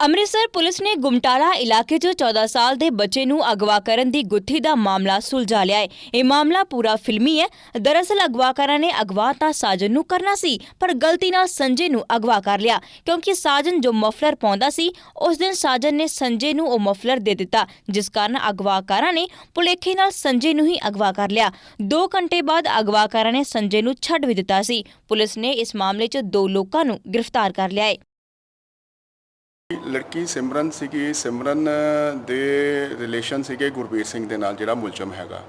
Amritsar police ਨੇ ਗੁਮਟਾਲਾ ਇਲਾਕੇ 'ਚ 14 ਸਾਲ ਦੇ ਬੱਚੇ ਨੂੰ ਅਗਵਾ ਕਰਨ ਦੀ ਗੁੱਥੀ ਦਾ ਮਾਮਲਾ ਸੁਲਝਾ ਲਿਆ ਹੈ। ਇਹ ਮਾਮਲਾ ਪੂਰਾ ਫਿਲਮੀ ਹੈ। ਦਰਅਸਲ ਅਗਵਾਕਾਰਾਂ ਨੇ ਅਗਵਾ ਤਾਂ ਸਾਜਨ ਨੂੰ ਕਰਨਾ ਸੀ, ਪਰ ਗਲਤੀ ਨਾਲ ਸੰਜੇ ਨੂੰ ਅਗਵਾ ਕਰ ਲਿਆ। ਕਿਉਂਕਿ ਸਾਜਨ ਜੋ ਮਫਲਰ ਪਾਉਂਦਾ ਸੀ, ਉਸ ਦਿਨ ਸਾਜਨ ਨੇ ਸੰਜੇ ਨੂੰ ਉਹ ਮਫਲਰ ਦੇ ਦਿੱਤਾ, ਜਿਸ ਕਾਰਨ ਅਗਵਾਕਾਰਾਂ ਨੇ ਭੁਲੇਖੇ ਨਾਲ ਸੰਜੇ ਨੂੰ ਹੀ ਅਗਵਾ ਕਰ ਲਿਆ। 2 ਘੰਟੇ ਬਾਅਦ ਅਗਵਾਕਾਰਾਂ ਨੇ ਸੰਜੇ ਨੂੰ ਛੱਡ ਵੀ ਦਿੱਤਾ ਸੀ। ਪੁਲਿਸ ਨੇ ਇਸ ਮਾਮਲੇ 'ਚ ਦੋ ਲੋਕਾਂ ਨੂੰ ਗ੍ਰਿਫਤਾਰ ਕਰ ਲਿਆ ਹੈ। ਲੜਕੀ ਸਿਮਰਨ ਸੀਗੀ, ਸਿਮਰਨ ਦੇ ਰਿਲੇਸ਼ਨ ਸੀਗੇ ਗੁਰਬੀਰ ਸਿੰਘ ਦੇ ਨਾਲ, ਜਿਹੜਾ ਮੁਲਜ਼ਮ ਹੈਗਾ।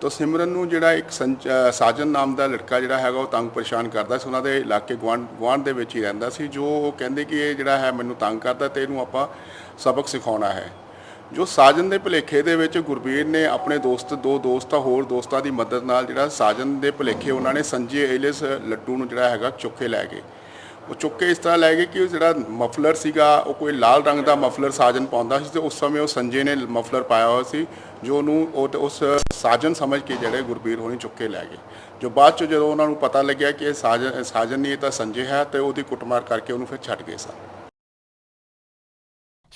ਤਾਂ ਸਿਮਰਨ ਨੂੰ ਜਿਹੜਾ ਇੱਕ ਸੰਜ- ਸਾਜਨ ਨਾਮ ਦਾ ਲੜਕਾ ਜਿਹੜਾ ਹੈਗਾ, ਉਹ ਤੰਗ ਪਰੇਸ਼ਾਨ ਕਰਦਾ ਸੀ। ਉਹਨਾਂ ਦੇ ਇਲਾਕੇ ਗੁਆਂਢ ਗੁਆਂਢ ਦੇ ਵਿੱਚ ਹੀ ਰਹਿੰਦਾ ਸੀ, ਜੋ ਉਹ ਕਹਿੰਦੇ ਕਿ ਇਹ ਜਿਹੜਾ ਹੈ ਮੈਨੂੰ ਤੰਗ ਕਰਦਾ ਤੇ ਇਹਨੂੰ ਆਪਾਂ ਸਬਕ ਸਿਖਾਉਣਾ ਹੈ। ਜੋ ਸਾਜਨ ਦੇ ਭੁਲੇਖੇ ਦੇ ਵਿੱਚ ਗੁਰਬੀਰ ਨੇ ਆਪਣੇ ਦੋਸਤ, ਦੋ ਦੋਸਤਾਂ, ਹੋਰ ਦੋਸਤਾਂ ਦੀ ਮਦਦ ਨਾਲ ਜਿਹੜਾ ਸਾਜਨ ਦੇ ਭੁਲੇਖੇ ਉਹਨਾਂ ਨੇ ਸੰਜੇ ਏਲਿਸ ਲੱਡੂ ਨੂੰ ਜਿਹੜਾ ਹੈਗਾ ਚੁੱਕੇ ਲੈ ਗਏ। ਉਹ ਚੁੱਕ ਕੇ ਇਸ ਤਰ੍ਹਾਂ ਲੈ ਗਏ ਕਿ ਉਹ ਜਿਹੜਾ ਮਫਲਰ ਸੀਗਾ, ਉਹ ਕੋਈ ਲਾਲ ਰੰਗ ਦਾ ਮਫਲਰ ਸਾਜਨ ਪਾਉਂਦਾ ਸੀ ਤੇ ਉਸ ਸਮੇਂ ਉਹ ਸੰਜੇ ਨੇ ਮਫਲਰ ਪਾਇਆ ਹੋਇਆ ਸੀ, ਜੋ ਉਹਨੂੰ ਉਹ ਤੇ ਉਸ ਸਾਜਨ ਸਮਝ ਕੇ ਜਿਹੜੇ ਗੁਰਬੀਰ ਹੋਣੀ ਚੁੱਕ ਕੇ ਲੈ ਗਏ। ਜੋ ਬਾਅਦ ਚ ਜਦੋਂ ਉਹਨਾਂ ਨੂੰ ਪਤਾ ਲੱਗਿਆ ਕਿ ਇਹ ਸਾਜਨ ਸਾਜਨ ਨਹੀਂ, ਇਹ ਤਾਂ ਸੰਜੇ ਹੈ ਤੇ ਉਹਦੀ ਕੁੱਟਮਾਰ ਕਰਕੇ ਉਹਨੂੰ ਫਿਰ ਛੱਡ ਗਏ ਸਨ।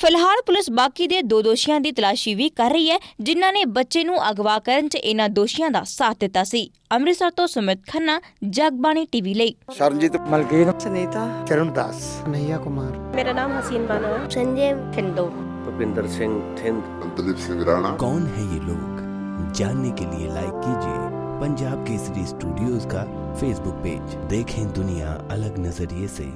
ਫਿਲਹਾਲ ਪੁਲਿਸ ਬਾਕੀ ਦੇ ਦੋ ਦੋਸ਼ੀਆਂ ਦੀ ਤਲਾਸ਼ੀ ਵੀ ਕਰ ਰਹੀ ਹੈ ਜਿਨ੍ਹਾਂ ਨੇ ਬੱਚੇ ਨੂੰ ਅਗਵਾ ਕਰਨ 'ਚ ਇਹਨਾਂ ਦੋਸ਼ੀਆਂ ਦਾ ਸਾਥ ਦਿੱਤਾ ਸੀ ਅੰਮ੍ਰਿਤਸਰ ਤੋਂ ਸੁਮਿਤ ਖੰਨਾ ਜਗਬਾਣੀ ਟੀਵੀ ਲਈ ਸ਼ਰਨਜੀਤ ਮਲਕੀਤ ਸੁਨੀਤਾ ਚਰਨ ਦਾਸ ਕਨਈਆ ਕੁਮਾਰ ਮੇਰਾ ਨਾਮ ਹਸੀਨ ਬਾਨੋ ਹੈ ਸੰਜੇ ਖਿੰਦੋ भूपिंदर सिंह थिंद दलीप सिंह राणा कौन है ये लोग जानने के लिए लाइक कीजिए पंजाब केसरी स्टूडियोज का फेसबुक पेज देखें दुनिया अलग नजरिए से